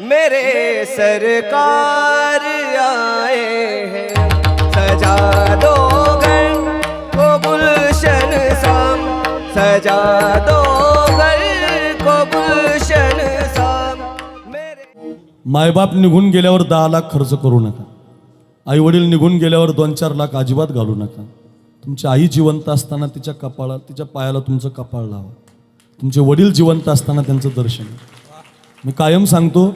मेरे सरकार आए हैं। सजा दो घर को गुलशन शाम सजा दो घर को गुलशन शाम मेरे मायबाप निघून गेल्यावर दहा लाख खर्च करू नका. आई वडील निघून गेल्यावर दोन चार लाख अजिबात घालू नका. तुमची आई जिवंत असताना तिच्या कपाळा तिच्या पायाला तुमचं कपाळ लावा. तुमचे वडील जिवंत असताना त्यांचं दर्शन. घ्या. मी कायम सांगतो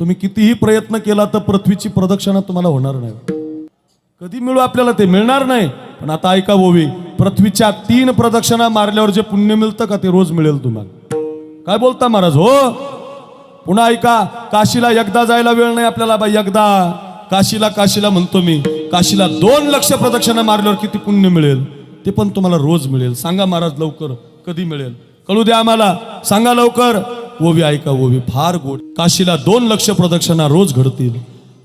तुम्ही कितीही प्रयत्न केला तर पृथ्वीची प्रदक्षिणा तुम्हाला होणार नाही. कधी मिळू आपल्याला ते मिळणार नाही पण आता ऐका ओवी पृथ्वीच्या तीन प्रदक्षिणा मारल्यावर जे पुण्य मिळतं का ते रोज मिळेल तुम्हाला. काय बोलता महाराज हो? पुन्हा ऐका काशीला एकदा जायला वेळ नाही आपल्याला बा एकदा काशीला काशीला म्हणतो मी काशीला दोन लक्ष प्रदक्षिणा मारल्यावर किती पुण्य मिळेल ते पण तुम्हाला रोज मिळेल. सांगा महाराज लवकर कधी मिळेल. कळू द्या आम्हाला सांगा लवकर. ओवी ऐका ओवी फार गोड. काशीला दोन लक्ष प्रदक्षिणा रोज घडतील.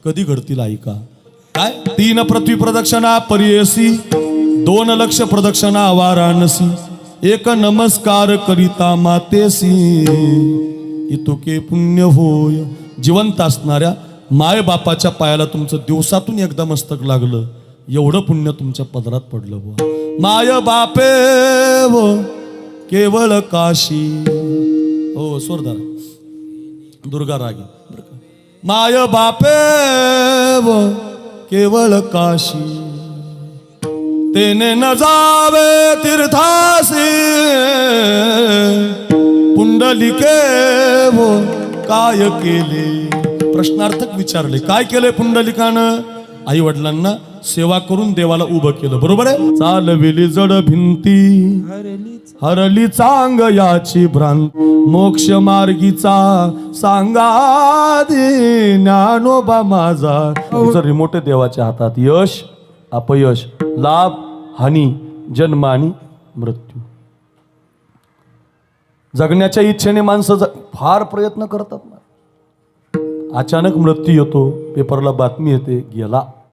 कधी घडतील ऐका काय? तीन पृथ्वी प्रदक्षिणा परियसी. दोन लक्ष प्रदक्षिणा वाराणसी. एक नमस्कार करिता मातेसी. इतुके पुण्य होय. जिवंत असणाऱ्या माय बापाच्या पायाला तुमचं दिवसातून एकदा मस्तक लागलं. एवढं पुण्य तुमच्या पदरात पडलं बुवा. माय बापे केवळ काशी. हो स्वरदार दुर्गा रागी. माय बापे व केवळ काशी. तेने न जावे तीर्थासी. पुंडलिके वो काय केले? प्रश्नार्थक विचारले काय केले पुंडलिकानं? आई वडिलांना सेवा करून देवाला उभं केलं. बरोबर आहे? चालविली जड भिंती हरली चांग याची भ्रांत. मोक्ष मार्गीचा सांगा दे ज्ञानोबा माझा. तुझं रिमोट आहे देवाच्या हातात. यश अपयश लाभ हानी जन्म आणि मृत्यू. जगण्याच्या इच्छेने माणसं फार प्रयत्न करतात. अचानक मृत्यू येतो पेपरला बातमी येते गेला.